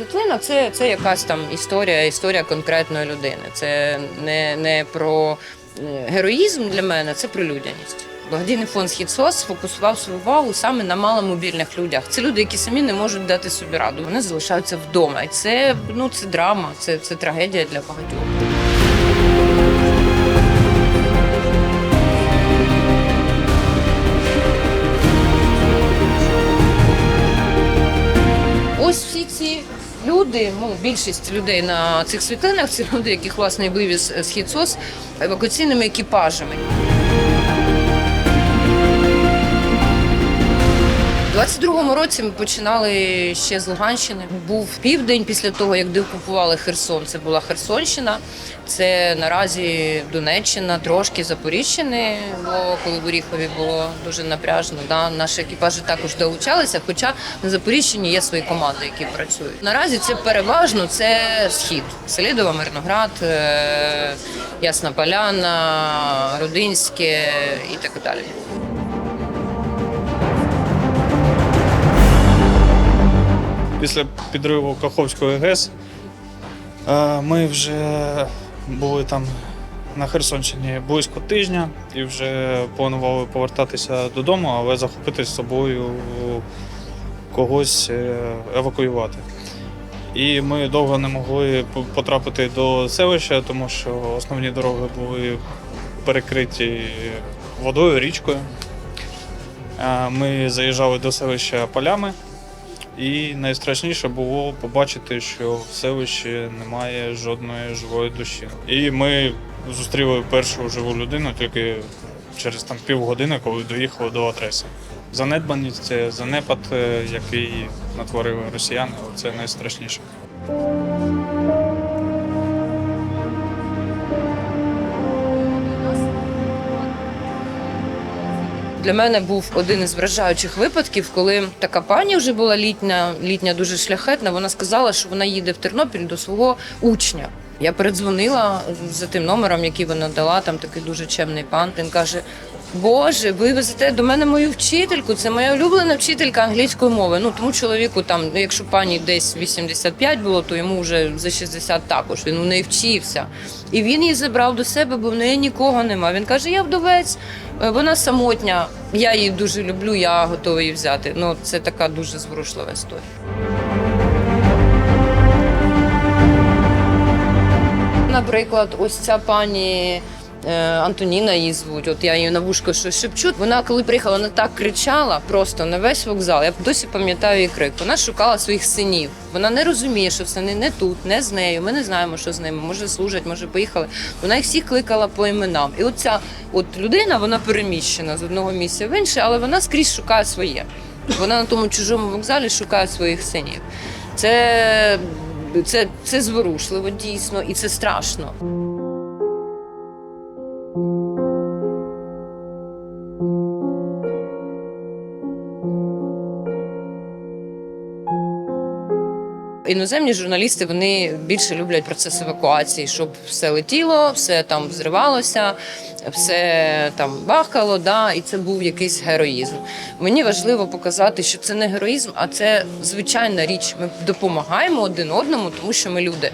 світлина це, це якась там історія, історія конкретної людини. Це не, не про е, героїзм для мене, це про людяність. Благодійний фонд Схід СОС сфокусував свою увагу саме на маломобільних людях. Це люди, які самі не можуть дати собі раду. Вони залишаються вдома. І це ну це драма, це, це трагедія для багатьох. Ось всі ці люди, ну більшість людей на цих світлинах, це люди, яких власне вивіз е, схід СОС евакуаційними екіпажами. 22-му році ми починали ще з Луганщини. Був південь після того, як деокупували Херсон. Це була Херсонщина. Це наразі Донеччина, трошки Запоріжщини, бо коли в Оріхові було дуже напряжно. Да, наші екіпажі також долучалися. Хоча на Запоріжчині є свої команди, які працюють. Наразі це переважно це схід. Селідова, Мирноград, е, Ясна Поляна, Родинське і так далі. Після підриву Каховської ГЕС е, ми вже були там на Херсонщині близько тижня і вже планували повертатися додому, але захопити з собою когось е, евакуювати. І ми довго не могли потрапити до селища, тому що основні дороги були перекриті водою, річкою. Е, Ми заїжджали до селища полями. І найстрашніше було побачити, що в селищі немає жодної живої душі. І ми зустріли першу живу людину тільки через там півгодини, коли доїхали до адреси. Занедбаність це занепад, е, який натворили росіяни, це найстрашніше. Для мене був один із вражаючих випадків, коли така пані вже була літня, літня дуже шляхетна. Вона сказала, що вона їде в Тернопіль до свого учня. Я передзвонила за тим номером, який вона дала. Там такий дуже чемний пан. Він каже: Боже, ви везете до мене мою вчительку. Це моя улюблена вчителька англійської мови. Ну тому чоловіку там, ну, якщо пані десь 85 було, то йому вже за 60 також. Він у неї вчився. І він її забрав до себе, бо в неї нікого нема. Він каже: Я вдовець. Е, Вона самотня, я її дуже люблю, я готова її взяти. Ну, це така дуже зворушлива історія. Наприклад, ось ця пані Антоніна її звуть. От я її на вушко щось шепчу. Вона, коли приїхала, вона так кричала просто на весь вокзал. Я досі пам'ятаю її крик. Вона шукала своїх синів. Вона не розуміє, що сини не тут, не з нею. Ми не знаємо, що з ними. Може служать, може поїхали. Вона їх всіх кликала по іменам. І оця от людина, вона переміщена з одного місця в інше, але вона скрізь шукає своє. Вона на тому чужому вокзалі шукає своїх синів. Це, це, це зворушливо дійсно, і це страшно. Іноземні журналісти вони більше люблять процес евакуації, щоб все летіло, все там взривалося, все там бахкало, да, і це був якийсь героїзм. Мені важливо показати, що це не героїзм, а це звичайна річ. Ми допомагаємо один одному, тому що ми люди.